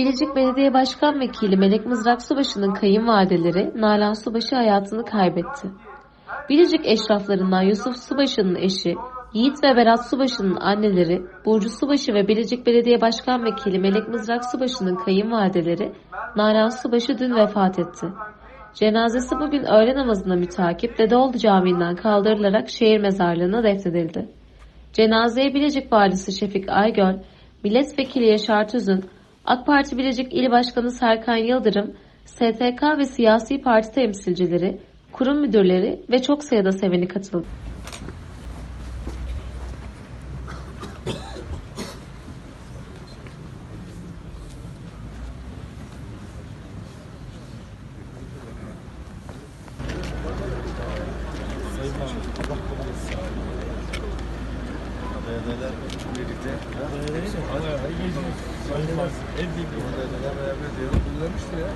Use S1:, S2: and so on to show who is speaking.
S1: Bilecik Belediye Başkan Vekili Melek Mızrak Subaşı'nın kayınvalideleri Nalan Subaşı hayatını kaybetti. Bilecik eşraflarından Yusuf Subaşı'nın eşi, Yiğit ve Berat Subaşı'nın anneleri, Burcu Subaşı ve Bilecik Belediye Başkan Vekili Melek Mızrak Subaşı'nın kayınvalideleri Nalan Subaşı dün vefat etti. Cenazesi bugün öğle namazına mütakip Dedeoğlu Camii'nden kaldırılarak şehir mezarlığına defnedildi. Cenazeye Bilecik Valisi Şefik Aygöl, Milletvekili Yaşar Tüzün, AK Parti Bilecik İl Başkanı Serkan Yıldırım, STK ve siyasi parti temsilcileri, kurum müdürleri ve çok sayıda seveni katıldı.
S2: Dedeler birlikte. Dedeler beraber diyor. Kullanmıştı ya.